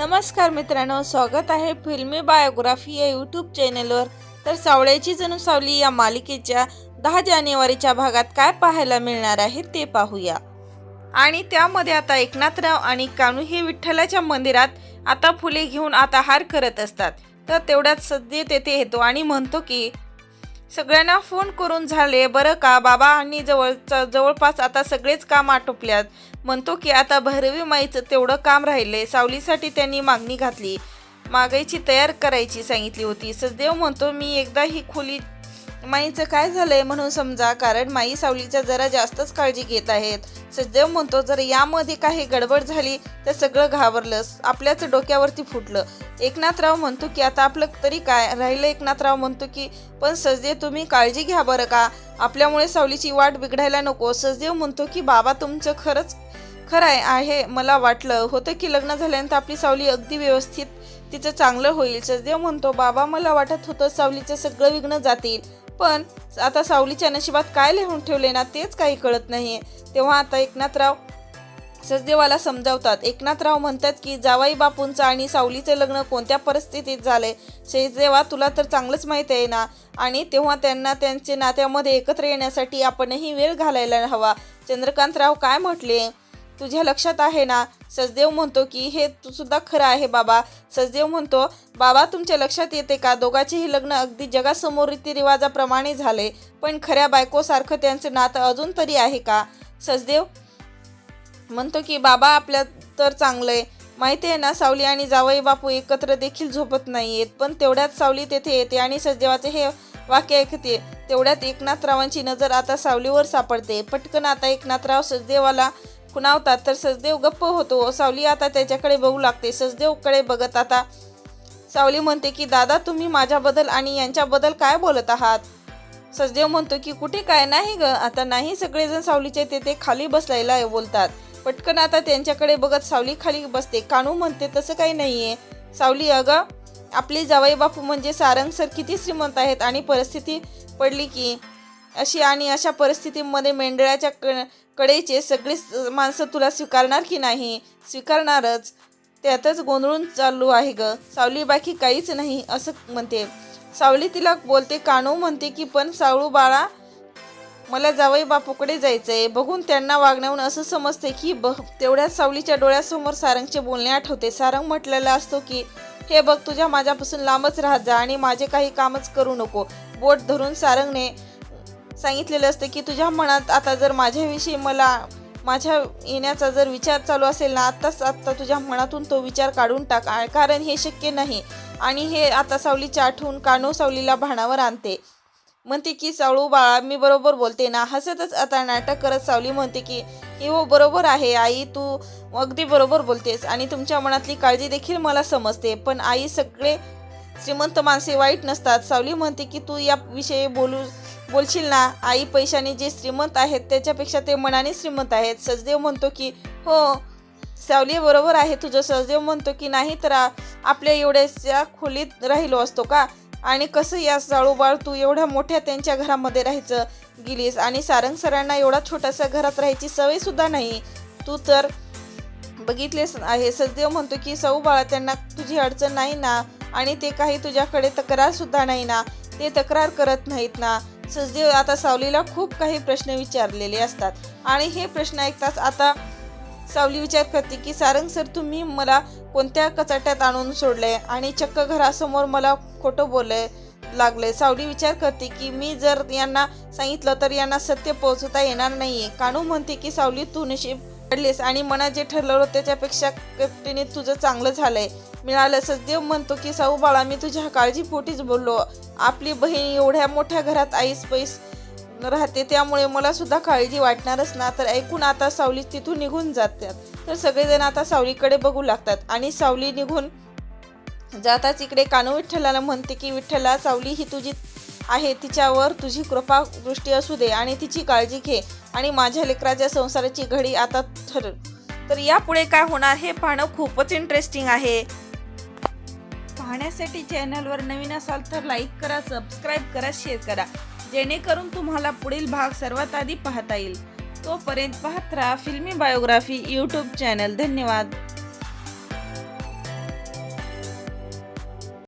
नमस्कार मित्रांनो स्वागत आहे फिल्मी बायोग्राफी या यूट्यूब चॅनलवर तर सावळ्याची जणू सावली या मालिकेच्या दहा जानेवारीच्या भागात काय पाहायला मिळणार आहे ते पाहूया. आणि त्यामध्ये आता एकनाथराव आणि कानू हे विठ्ठलाच्या मंदिरात आता फुले घेऊन आता हार करत असतात. तर तेवढ्यात सध्या तेथे येतो आणि म्हणतो की सगळ्यांना फोन करून झाले बरं का बाबा आणि जवळचा जवळपास आता सगळेच काम आटोपल्यात. म्हणतो की आता भैरवी माईचं तेवढं काम राहिले सावलीसाठी त्यांनी मागणी घातली मागायची तयार करायची सांगितली होती. सचदेव म्हणतो मी एकदा ही खोली माईचं काय झालंय म्हणून समजा कारण माई सावलीच्या जरा जास्तच काळजी घेत आहेत. सज्जव म्हणतो जर यामध्ये काही गडबड झाली तर सगळं घाबरलं आपल्याच डोक्यावरती फुटलं. एकनाथराव म्हणतो की आता आपलं तरी काय? राहिलं एकनाथराव म्हणतो की पण सजदेव तुम्ही काळजी घ्या बरं का. आपल्यामुळे सावलीची वाट बिघडायला नको. सजदेव म्हणतो की बाबा तुमचं खरंच खरं आहे आहे मला वाटलं. होतं की लग्न झाल्यानंतर आपली सावली अगदी व्यवस्थित तिचं चांगलं होईल. सजदेव म्हणतो बाबा मला वाटत होतं सावलीचं सगळं विघ्न जातील. पण आता सावलीच्या नशिबात काय लिहून ठेवले ना तेच काही कळत नाही तेव्हा आता एकनाथराव सचदेवाला समजावतात. एकनाथराव म्हणतात की जावाई बापूंचं आणि सावलीचं लग्न कोणत्या परिस्थितीत झालंय? सचदेवा तुला तर चांगलंच माहीत आहे ना? आणि तेव्हा त्यांना त्यांचे नात्यामध्ये एकत्र येण्यासाठी आपणही वेळ घालायला हवा. चंद्रकांतराव काय म्हटले? तुझ्या लक्षात आहे ना सचदेव म्हणतो की हे तू सुद्धा खरं आहे बाबा. सचदेव म्हणतो बाबा तुमच्या लक्षात येते का? दोघांचेही लग्न अगदी जगासमोर रीतिरिवाजाप्रमाणे झाले पण खऱ्या बायकोसारखं त्यांचं नातं अजून तरी आहे का? सचदेव म्हणतो की बाबा आपल्या तर चांगलं आहे माहिती आहे ना सावली आणि जावई बापू एकत्र देखील झोपत नाही आहेत पण तेवढ्यात सावली तेथे येते आणि सचदेवाचे हे वाक्य ऐकते. तेवढ्यात एकनाथरावांची नजर आता सावलीवर सापडते. पटकन आता एकनाथराव सचदेवाला खुणावतात तर सचदेव गप्प होतो. सावली आता त्याच्याकडे बघू लागते. सचदेवकडे बघत आता सावली म्हणते की दादा तुम्ही माझ्याबद्दल आणि यांच्याबद्दल काय बोलत आहात? सचदेव म्हणतो की कुठे काय? नाही ग. आता नाही सगळेजण सावलीचे तेथे खाली बसलायला बोलतात. पटकन आता त्यांच्याकडे बघत सावली खाली बसते. कानू म्हणते तसं काही नाही आहे सावली अगं आपले जावई बापू म्हणजे सारंग सर किती श्रीमंत आहेत आणि परिस्थिती पडली की अशी आणि अशा परिस्थितीमध्ये मेंढळ्याच्या क कडेचे सगळीच माणसं तुला स्वीकारणार की नाही? स्वीकारणारच. त्यातच गोंधळून चालू आहे ग. सावली बाकी काहीच नाही असं म्हणते. सावली तिला बोलते कानू म्हणते की पण सावळू बाळा मला जावई बापूकडे जायचंय. बघून त्यांना वागण्याहून असं समजते की ब तेवढ्याच सावलीच्या डोळ्यासमोर सारंगचे बोलणे आठवते. सारंग म्हटलेला असतो की हे बघ तुझ्या माझ्यापासून लांबच राहत जा आणि माझे काही कामच करू नको. बोट धरून सारंगने सांगितलेलं असतं की तुझ्या मनात आता जर माझ्याविषयी मला माझ्या येण्याचा जर विचार चालू असेल ना आत्ताच आत्ता तुझ्या मनातून तो विचार काढून टाक. कारण हे शक्य नाही. आणि हे आता सावलीच्या आठवून कानो सावलीला भाणावर आणते. म्हणते की सावळू बाळा मी बरोबर बोलते ना. हसतच आता नाटक करत सावली म्हणते की हे हो बरोबर आहे आई तू अगदी बरोबर बोलतेस आणि तुमच्या मनातली काळजी देखील मला समजते. पण आई सगळे श्रीमंत माणसे वाईट नसतात. सावली म्हणते की तू याविषयी बोलू बोलशील ना आई पैशाने जे श्रीमंत आहेत त्याच्यापेक्षा ते मनाने श्रीमंत आहेत. सचदेव म्हणतो की हो सावली बरोबर आहे तुझं. सचदेव म्हणतो की नाही तर आपल्या एवढ्याच्या खोलीत राहिलो असतो का? आणि कसं या साळूबाळ तू एवढ्या मोठ्या त्यांच्या घरामध्ये राहायचं गेलीस? आणि सारंग सरांना एवढा छोटासा घरात राहायची सवयसुद्धा नाही. तू तर बघितलेस आहे. सचदेव म्हणतो की साऊ बाळा त्यांना तुझी अडचण नाही ना? आणि ते काही तुझ्याकडे तक्रारसुद्धा नाही ना? ते तक्रार करत नाहीत ना? सचदेव आता सावलीला खूप काही प्रश्न विचारलेले असतात. आणि हे प्रश्न ऐकताच आता सावली विचार करते की सारंग सर तुम्ही मला कोणत्या कचाट्यात आणून सोडले आणि चक्क घरासमोर मला खोटं बोलले लागले सावली विचार करते की मी जर यांना सांगितलं तर यांना सत्य पोहोचवता येणार नाहीये. कानू म्हणते की सावली तू नशीब पडलीस आणि मनात जे ठरलं त्याच्यापेक्षा कपटीने तुझं चांगलं झालंय. मिळालं सचदेव म्हणतो की साऊ बाळा मी तुझ्या काळजीपोटीच बोललो. आपली बहीण एवढ्या मोठ्या घरात आईस पैस राहते त्यामुळे मला सुद्धा काळजी वाटणारच ना. तर ऐकून आता सावली तिथून निघून जातात. तर सगळेजण आता सावलीकडे बघू लागतात. आणि सावली निघून जाताच इकडे कानू विठ्ठलाला म्हणते की विठ्ठला सावली ही तुझी आहे. तिच्यावर तुझी कृपा दृष्टी असू दे आणि तिची काळजी घे. आणि माझ्या लेकराच्या संसाराची घडी आता ठर. तर यापुढे काय होणार हे पाहणं खूपच इंटरेस्टिंग आहे. पाहण्यासाठी चॅनलवर नवीन असाल तर लाईक करा सबस्क्राईब करा शेअर करा. जेणेकरून तुम्हाला पुढील भाग सर्वात आधी पाहता येईल. तोपर्यंत पाहत राहा फिल्मी बायोग्राफी यूट्यूब चॅनल धन्यवाद.